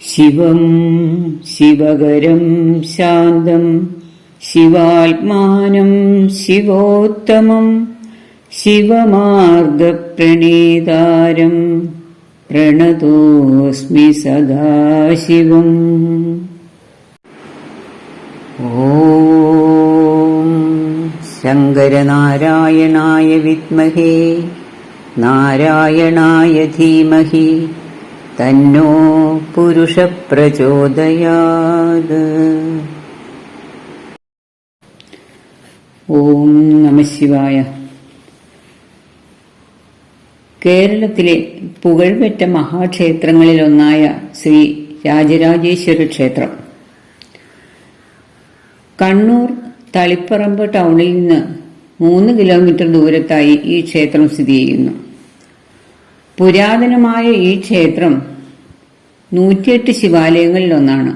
ശിവം ശിവകരം ശാന്തം ശിവാത്മാനം ശിവോത്തമം ശിവമാർഗപ്രണീതാരം പ്രണതോസ്മി സദാശിവം. ഓം ശങ്കരനാരായണായ വിദ്മഹേ നാരായണായ ധീമഹി തന്നോ പുരുഷപ്രചോദയാത്. ഓം നമശിവായ കേരളത്തിലെ പുകഴ്പെറ്റ മഹാക്ഷേത്രങ്ങളിലൊന്നായ ശ്രീ രാജരാജേശ്വര ക്ഷേത്രം. കണ്ണൂർ തളിപ്പറമ്പ് ടൗണിൽ നിന്ന് മൂന്ന് കിലോമീറ്റർ ദൂരത്തായി ഈ ക്ഷേത്രം സ്ഥിതി ചെയ്യുന്നു. പുരാതനമായ ഈ ക്ഷേത്രം നൂറ്റിയെട്ട് ശിവാലയങ്ങളിലൊന്നാണ്.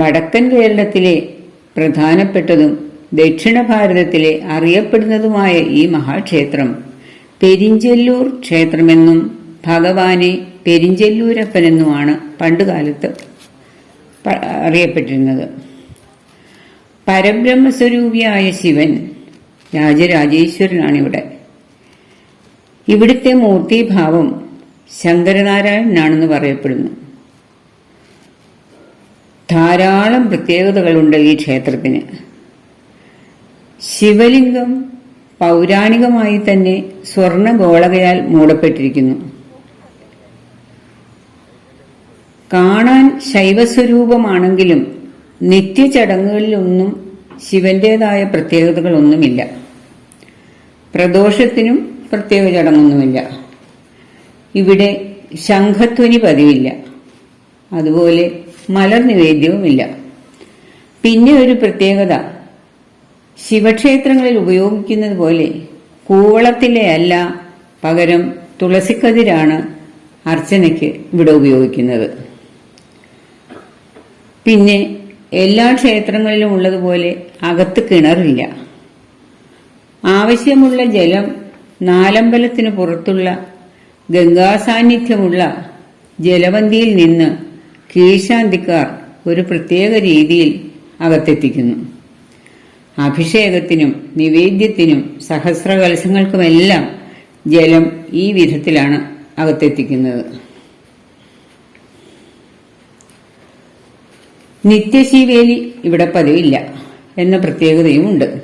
വടക്കൻ കേരളത്തിലെ പ്രധാനപ്പെട്ടതും ദക്ഷിണ ഭാരതത്തിലെ അറിയപ്പെടുന്നതുമായ ഈ മഹാക്ഷേത്രം പെരിഞ്ചെല്ലൂർ ക്ഷേത്രമെന്നും ഭഗവാനെ പെരിഞ്ചെല്ലൂരപ്പനെന്നുമാണ് പണ്ടുകാലത്ത് അറിയപ്പെട്ടിരുന്നത്. പരബ്രഹ്മസ്വരൂപിയായ ശിവൻ രാജരാജേശ്വരനാണിവിടെ. ഇവിടുത്തെ മൂർത്തിഭാവം ശങ്കരനാരായണനാണെന്ന് പറയപ്പെടുന്നു. ധാരാളം പ്രത്യേകതകളുണ്ട് ഈ ക്ഷേത്രത്തിന്. ശിവലിംഗം പൗരാണികമായി തന്നെ സ്വർണ ഗോളകയാൽ മൂടപ്പെട്ടിരിക്കുന്നു. കാണാൻ ശൈവസ്വരൂപമാണെങ്കിലും നിത്യചടങ്ങുകളിലൊന്നും ശിവന്റേതായ പ്രത്യേകതകളൊന്നുമില്ല. പ്രദോഷത്തിനും പ്രത്യേക ചടങ്ങൊന്നുമില്ല. ഇവിടെ ശംഖധ്വനി പതിവില്ല. അതുപോലെ മലർ നിവേദ്യവുമില്ല. പിന്നെ ഒരു പ്രത്യേകത. ശിവക്ഷേത്രങ്ങളിൽ ഉപയോഗിക്കുന്നത് പോലെ കൂവളത്തിലെ അല്ല പകരം തുളസിക്കതിരാണ് അർച്ചനയ്ക്ക് ഇവിടെ ഉപയോഗിക്കുന്നത്. പിന്നെ എല്ലാ ക്ഷേത്രങ്ങളിലും ഉള്ളതുപോലെ അകത്ത് കിണറില്ല. ആവശ്യമുള്ള ജലം നാലമ്പലത്തിന് പുറത്തുള്ള ഗംഗാസാന്നിധ്യമുള്ള ജലവന്തിയിൽ നിന്ന് കീഴ്ശാന്തിക്കാർ ഒരു പ്രത്യേക രീതിയിൽ അകത്തെത്തിക്കുന്നു. അഭിഷേകത്തിനും നിവേദ്യത്തിനും സഹസ്രകലശങ്ങൾക്കുമെല്ലാം ജലം ഈ വിധത്തിലാണ് അകത്തെത്തിക്കുന്നത്. നിത്യശീവേലി ഇവിടെ പതിവില്ല എന്ന പ്രത്യേകതയുമുണ്ട്.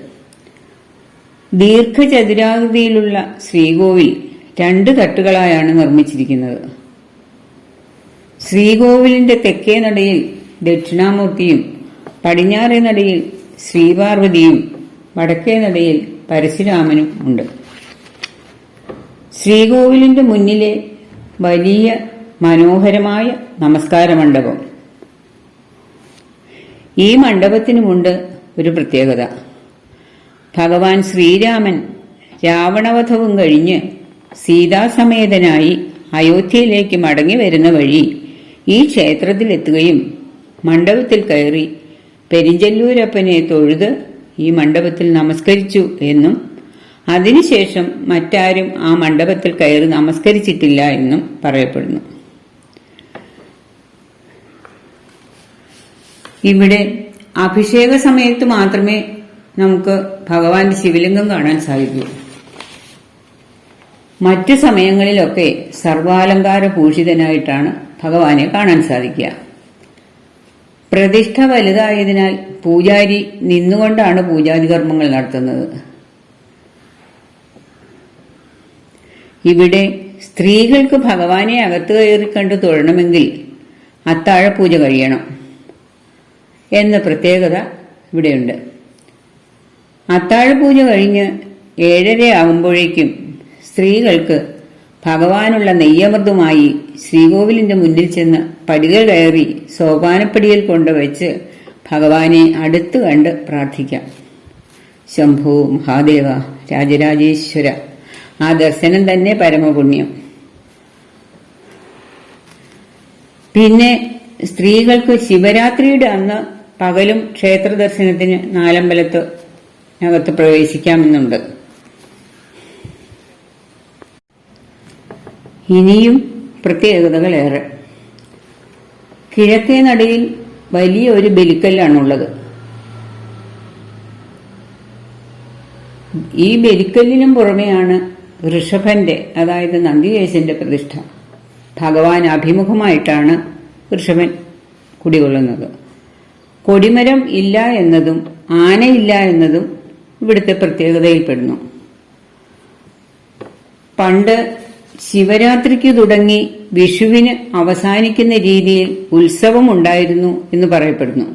ദീർഘചതുരാകൃതിയിലുള്ള ശ്രീകോവിൽ രണ്ട് തട്ടുകളായാണ് നിർമ്മിച്ചിരിക്കുന്നത്. ശ്രീകോവിലിന്റെ തെക്കേ നടയിൽ ദക്ഷിണാമൂർത്തിയും പടിഞ്ഞാറേ നടയിൽ ശ്രീപാർവതിയും വടക്കേ നടയിൽ പരശുരാമനും ഉണ്ട്. ശ്രീകോവിലിന്റെ മുന്നിലെ വലിയ മനോഹരമായ നമസ്കാര മണ്ഡപം ഈ മണ്ഡപത്തിനുമുണ്ട് ഒരു പ്രത്യേകത. ഭഗവാൻ ശ്രീരാമൻ രാവണവധവും കഴിഞ്ഞ് സീതാസമേതനായി അയോധ്യയിലേക്ക് മടങ്ങി വരുന്ന വഴി ഈ ക്ഷേത്രത്തിലെത്തുകയും മണ്ഡപത്തിൽ കയറി പെരിഞ്ചല്ലൂരപ്പനെ തൊഴുത് ഈ മണ്ഡപത്തിൽ നമസ്കരിച്ചു എന്നും അതിനുശേഷം മറ്റാരും ആ മണ്ഡപത്തിൽ കയറി നമസ്കരിച്ചിട്ടില്ല എന്നും പറയപ്പെടുന്നു. ഇവിടെ അഭിഷേക സമയത്ത് മാത്രമേ നമുക്ക് ഭഗവാന്റെ ശിവലിംഗം കാണാൻ സാധിക്കും. മറ്റു സമയങ്ങളിലൊക്കെ സർവാലങ്കാര പൂഷിതനായിട്ടാണ് ഭഗവാനെ കാണാൻ സാധിക്കുക. പ്രതിഷ്ഠ വലുതായതിനാൽ പൂജാരി നിന്നുകൊണ്ടാണ് പൂജാതി കർമ്മങ്ങൾ നടത്തുന്നത്. ഇവിടെ സ്ത്രീകൾക്ക് ഭഗവാനെ അകത്ത് കയറി കണ്ട് തൊഴണമെങ്കിൽ അത്താഴ പൂജ കഴിയണം എന്ന പ്രത്യേകത ഇവിടെയുണ്ട്. അത്താഴപൂജ കഴിഞ്ഞ് ഏഴര ആകുമ്പോഴേക്കും സ്ത്രീകൾക്ക് ഭഗവാനുള്ള നെയ്യമൃതുമായി ശ്രീകോവിലിന്റെ മുന്നിൽ ചെന്ന് പടികൾ കയറി സോപാനപ്പടിയിൽ കൊണ്ടുവച്ച് ഭഗവാനെ അടുത്തു കണ്ട് പ്രാർത്ഥിക്കാം. ശംഭു മഹാദേവ രാജരാജേശ്വര ആ ദർശനം തന്നെ പരമപുണ്യം. പിന്നെ സ്ത്രീകൾക്ക് ശിവരാത്രിയുടെ അന്ന് പകലും ക്ഷേത്ര ദർശനത്തിന് നാലമ്പലത്ത് അകത്ത് പ്രവേശിക്കാമെന്നുണ്ട്. ഇനിയും പ്രത്യേകതകളേറെ. കിഴക്കേ നടയിൽ വലിയ ഒരു ബലിക്കല്ലാണുള്ളത്. ഈ ബലിക്കല്ലിനും പുറമെയാണ് ഋഷഭന്റെ അതായത് നന്ദികേശന്റെ പ്രതിഷ്ഠ. ഭഗവാൻ അഭിമുഖമായിട്ടാണ് ഋഷഭൻ കുടികൊള്ളുന്നത്. കൊടിമരം ഇല്ല എന്നതും ആനയില്ല എന്നതും ഇവിടുത്തെ പ്രത്യേകതയിൽപ്പെടുന്നു. പണ്ട് ശിവരാത്രിക്ക് തുടങ്ങി വിഷുവിന് അവസാനിക്കുന്ന രീതിയിൽ ഉത്സവം ഉണ്ടായിരുന്നു എന്ന് പറയപ്പെടുന്നു.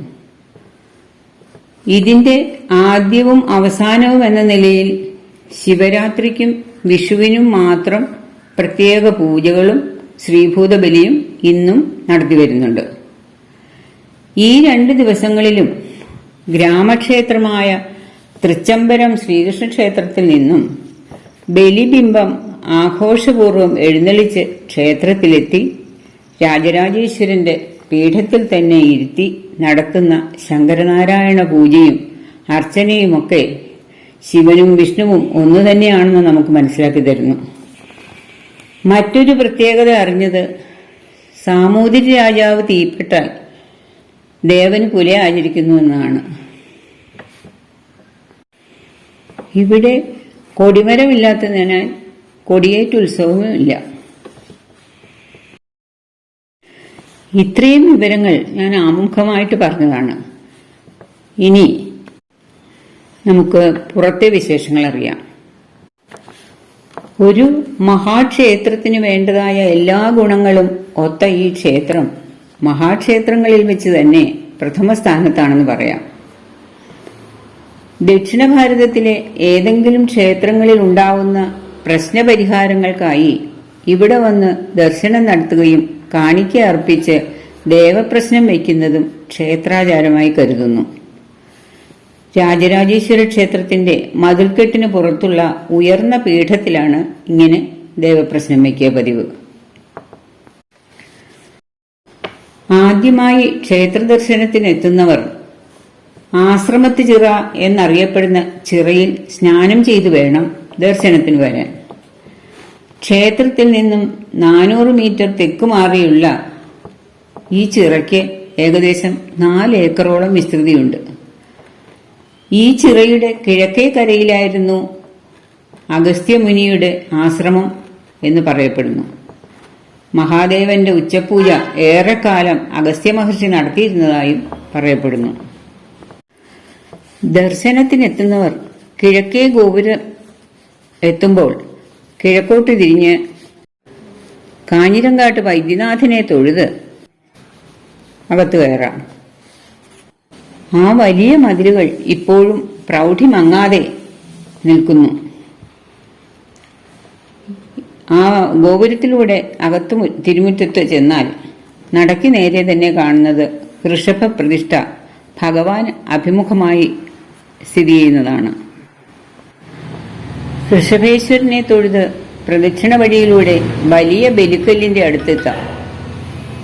ഇതിന്റെ ആദ്യവും അവസാനവും എന്ന നിലയിൽ ശിവരാത്രിക്കും വിഷുവിനും മാത്രം പ്രത്യേക പൂജകളും ശ്രീഭൂതബലിയും ഇന്നും നടത്തിവരുന്നുണ്ട് ഈ രണ്ട് ദിവസങ്ങളിലും ഗ്രാമക്ഷേത്രമായ തൃച്ചംബരം ശ്രീകൃഷ്ണ ക്ഷേത്രത്തിൽ നിന്നും ബലിബിംബം ആഘോഷപൂർവം എഴുന്നള്ളിച്ച് ക്ഷേത്രത്തിലെത്തി രാജരാജേശ്വരന്റെ പീഠത്തിൽ തന്നെ ഇരുത്തി നടത്തുന്ന ശങ്കരനാരായണ പൂജയും അർച്ചനയുമൊക്കെ ശിവനും വിഷ്ണുവും ഒന്നു തന്നെയാണെന്ന് നമുക്ക് മനസ്സിലാക്കി തരുന്നു. മറ്റൊരു പ്രത്യേകത അറിഞ്ഞത് സാമൂതിരി രാജാവ് തീപ്പെട്ടാൽ ദേവന് പുല ആചരിക്കുന്നു എന്നാണ്. ഇവിടെ കൊടിമരമില്ലാത്തതിനാൽ കൊടിയേറ്റ് ഉത്സവവുമില്ല ഇത്രയും വിവരങ്ങൾ ഞാൻ ആമുഖമായിട്ട് പറഞ്ഞതാണ്. ഇനി നമുക്ക് പുറത്തെ വിശേഷങ്ങൾ അറിയാം. ഒരു മഹാക്ഷേത്രത്തിന് വേണ്ടതായ എല്ലാ ഗുണങ്ങളും ഒത്ത ഈ ക്ഷേത്രം മഹാക്ഷേത്രങ്ങളിൽ വെച്ച് തന്നെ പ്രഥമ സ്ഥാനത്താണെന്ന് പറയാം. ദക്ഷിണ ഭാരതത്തിലെ ഏതെങ്കിലും ക്ഷേത്രങ്ങളിൽ ഉണ്ടാവുന്ന പ്രശ്നപരിഹാരങ്ങൾക്കായി ഇവിടെ വന്ന് ദർശനം നടത്തുകയും കാണിക്ക അർപ്പിച്ച് ദേവപ്രശ്നം വയ്ക്കുന്നതും ക്ഷേത്രാചാരമായി കരുതുന്നു. രാജരാജേശ്വര ക്ഷേത്രത്തിന്റെ മതിൽക്കെട്ടിന് പുറത്തുള്ള ഉയർന്ന പീഠത്തിലാണ് ഇങ്ങനെ ദേവപ്രശ്നം വയ്ക്കിയ പതിവ്. ആദ്യമായി ക്ഷേത്ര ദർശനത്തിന് എത്തുന്നവർ ആശ്രമത്ത് ചിറ എന്നറിയപ്പെടുന്ന ചിറയിൽ സ്നാനം ചെയ്തു വേണം ദർശനത്തിന് വരാൻ. ക്ഷേത്രത്തിൽ നിന്നും നാനൂറ് മീറ്റർ തെക്കുമാറിയുള്ള ഈ ചിറയ്ക്ക് ഏകദേശം നാല് ഏക്കറോളം വിസ്തൃതിയുണ്ട്. ഈ ചിറയുടെ കിഴക്കേ കരയിലായിരുന്നു അഗസ്ത്യമുനിയുടെ ആശ്രമം എന്ന് പറയപ്പെടുന്നു. മഹാദേവന്റെ ഉച്ചപൂജ ഏറെക്കാലം അഗസ്ത്യ മഹർഷി നടത്തിയിരുന്നതായും പറയപ്പെടുന്നു. ദർശനത്തിനെത്തുന്നവർ കിഴക്കേ ഗോപുരം എത്തുമ്പോൾ കിഴക്കോട്ട് തിരിഞ്ഞ് കാഞ്ഞിരങ്കാട്ട് വൈദ്യനാഥനെ തൊഴുത് അകത്തു കയറാം. ആ വലിയ മതിലുകൾ ഇപ്പോഴും പ്രൗഢിമങ്ങാതെ നിൽക്കുന്നു. ആ ഗോപുരത്തിലൂടെ അകത്തു തിരുമുറ്റത്ത് ചെന്നാൽ നടക്കി നേരെ തന്നെ കാണുന്നത് ഋഷഭ പ്രതിഷ്ഠ ഭഗവാൻ അഭിമുഖമായി സ്ഥിതി ചെയ്യുന്നതാണ്. ഋഷഭേശ്വരനെ തൊഴുത് പ്രദക്ഷിണ വഴിയിലൂടെ വലിയ ബലിക്കല്ലിന്റെ അടുത്തെത്താം.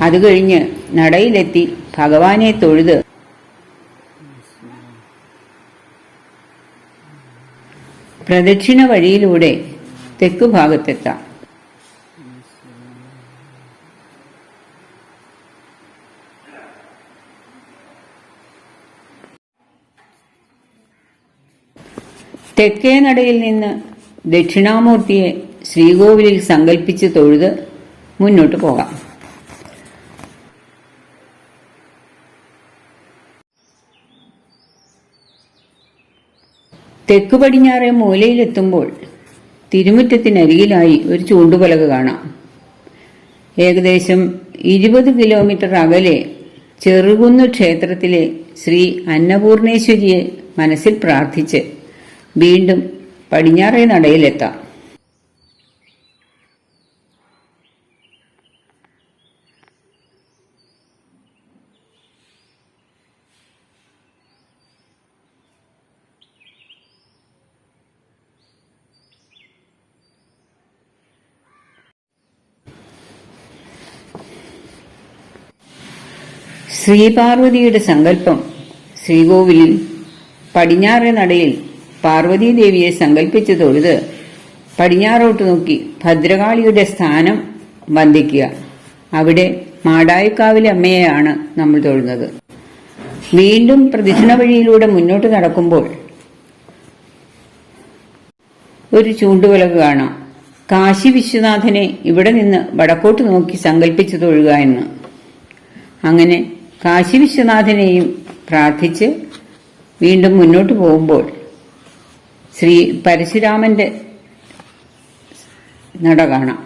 അത് കഴിഞ്ഞ് നടയിലെത്തി ഭഗവാനെ തൊഴുത് പ്രദക്ഷിണ വഴിയിലൂടെ തെക്കു ഭാഗത്തെത്താം തെക്കേ നടയിൽ നിന്ന് ദക്ഷിണാമൂർത്തിയെ ശ്രീകോവിലിൽ സങ്കല്പിച്ച് തൊഴുത് മുന്നോട്ട് പോകാം. തെക്കു പടിഞ്ഞാറെ മൂലയിലെത്തുമ്പോൾ തിരുമുറ്റത്തിനരികിലായി ഒരു ചൂണ്ടുപലക കാണാം. ഏകദേശം ഇരുപത് കിലോമീറ്റർ അകലെ ചെറുകുന്ന് ക്ഷേത്രത്തിലെ ശ്രീ അന്നപൂർണേശ്വരിയെ മനസ്സിൽ പ്രാർത്ഥിച്ച് വീണ്ടും പടിഞ്ഞാറേ നടയിലെത്താം. ശ്രീപാർവതിയുടെ സങ്കല്പം ശ്രീകോവിലിൽ പടിഞ്ഞാറേ നടയിൽ പാർവതീദേവിയെ സങ്കല്പിച്ച് തൊഴുത് പടിഞ്ഞാറോട്ട് നോക്കി ഭദ്രകാളിയുടെ സ്ഥാനം വന്ദിക്കുക. അവിടെ മാടായിക്കാവിലെ അമ്മയെയാണ് നമ്മൾ തൊഴുന്നത്. വീണ്ടും പ്രദക്ഷിണ വഴിയിലൂടെ മുന്നോട്ട് നടക്കുമ്പോൾ ഒരു ചൂണ്ടുവിളക്ക് കാണാം. കാശി വിശ്വനാഥനെ ഇവിടെ നിന്ന് വടക്കോട്ട് നോക്കി സങ്കല്പിച്ചു തൊഴുക എന്ന്. അങ്ങനെ കാശി വിശ്വനാഥനെയും പ്രാർത്ഥിച്ച് വീണ്ടും മുന്നോട്ട് പോകുമ്പോൾ ശ്രീ പരശുരാമന്റെ നട കാണാം.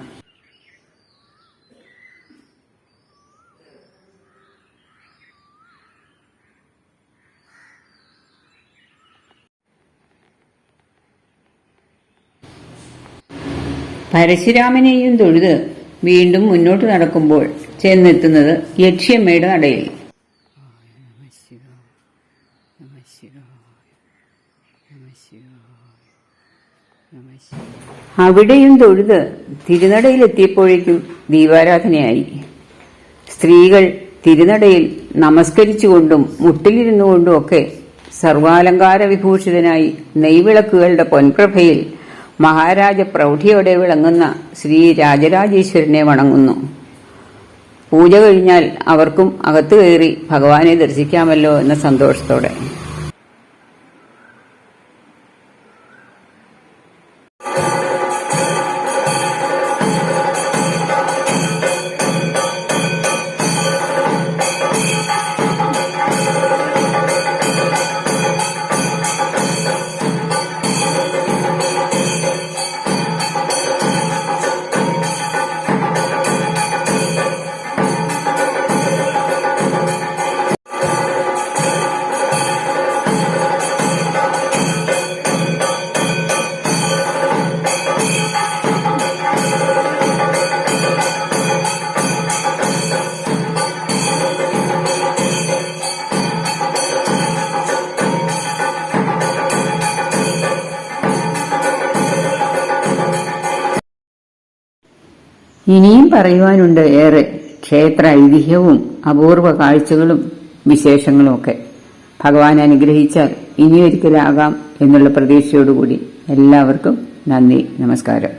പരശുരാമനെയും തൊഴുത് വീണ്ടും മുന്നോട്ട് നടക്കുമ്പോൾ ചെന്നെത്തുന്നത് യക്ഷ്യമ്മയുടെ നടയിൽ. അവിടെയും തൊഴുത് തിരുനടയിലെത്തിയപ്പോഴേക്കും ദീപാരാധനയായി. സ്ത്രീകൾ തിരുനടയിൽ നമസ്കരിച്ചുകൊണ്ടും മുട്ടിലിരുന്നുകൊണ്ടും ഒക്കെ സർവാലങ്കാര വിഭൂഷിതനായി നെയ്വിളക്കുകളുടെ പൊൻപ്രഭയിൽ മഹാരാജ പ്രൗഢിയോടെ വിളങ്ങുന്ന ശ്രീ രാജരാജേശ്വരനെ വണങ്ങുന്നു. പൂജ കഴിഞ്ഞാൽ അവർക്കും അകത്തു കയറി ഭഗവാനെ ദർശിക്കാമല്ലോ എന്ന സന്തോഷത്തോടെ. ഇനിയും പറയുവാനുണ്ട് ഏറെ ക്ഷേത്ര ഐതിഹ്യവും അപൂർവ കാഴ്ചകളും വിശേഷങ്ങളുമൊക്കെ ഭഗവാൻ അനുഗ്രഹിച്ചാൽ ഇനിയൊരിക്കലാകാം എന്നുള്ള പ്രതീക്ഷയോടുകൂടി എല്ലാവർക്കും നന്ദി നമസ്കാരം.